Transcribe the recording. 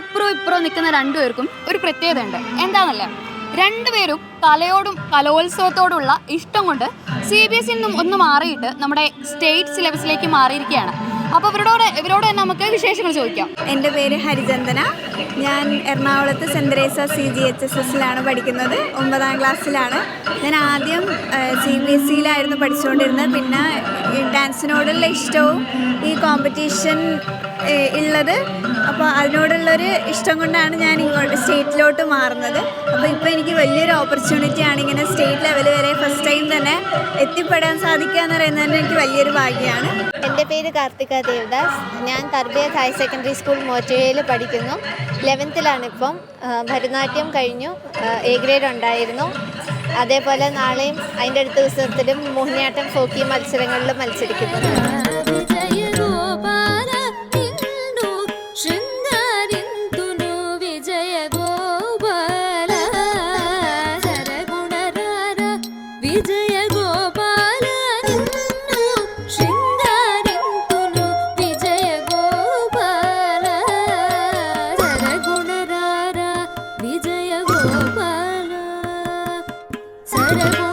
അപ്പുറവും ഇപ്പുറവും നിൽക്കുന്ന രണ്ടുപേർക്കും ഒരു പ്രത്യേകത ഉണ്ട് എന്താണെന്നല്ലേ രണ്ടുപേരും കലയോടും കലോത്സവത്തോടുള്ള ഇഷ്ടം കൊണ്ട് സി ബി എസ് നിന്നും ഒന്ന് മാറിയിട്ട് നമ്മുടെ സ്റ്റേറ്റ് സിലബസിലേക്ക് മാറിയിരിക്കുകയാണ്. അപ്പോൾ ഇവരോട് ഇവരോട് നമുക്ക് വിശേഷങ്ങൾ ചോദിക്കാം. എന്റെ പേര് ഹരിചന്ദന. ഞാൻ എറണാകുളത്ത് saint Teresa C G H S എസിലാണ് പഠിക്കുന്നത്. ഒമ്പതാം ക്ലാസ്സിലാണ്. ഞാൻ ആദ്യം സി ബി എസ് സിയിലായിരുന്നു പഠിച്ചുകൊണ്ടിരുന്നത്. പിന്നെ ഡാൻസിനോടുള്ള ഇഷ്ടവും ഈ കോമ്പറ്റീഷൻ ഉള്ളത്. അപ്പോൾ അതിനോടുള്ളൊരു ഇഷ്ടം കൊണ്ടാണ് ഞാൻ ഇങ്ങോട്ട് സ്റ്റേറ്റിലോട്ട് മാറുന്നത്. അപ്പോൾ ഇപ്പോൾ വലിയൊരു ഓപ്പർച്യൂണിറ്റിയാണ് ഇങ്ങനെ സ്റ്റേറ്റ് ലെവൽ വരെ ഫസ്റ്റ് ടൈം തന്നെ എത്തിപ്പെടാൻ സാധിക്കുക എന്ന് പറയുന്നത് തന്നെ എനിക്ക് വലിയൊരു ഭാഗ്യമാണ് എന്റെ പേര് കാർത്തിക ദേവദാസ് ഞാൻ തർബിയത്ത് ഹയർ സെക്കൻഡറി സ്കൂൾ മോറ്റുവയിൽ പഠിക്കുന്നു ലെവൻത്തിലാണ് ഇപ്പം ഭരതനാട്യം കഴിഞ്ഞു എ ഗ്രേഡ് ഉണ്ടായിരുന്നു അതേപോലെ നാളെയും അതിന്റെ അടുത്ത ദിവസത്തിലും മോഹിനിയാട്ടം ഫോക്കി മത്സരങ്ങളിലും മത്സരിക്കുന്നു 而不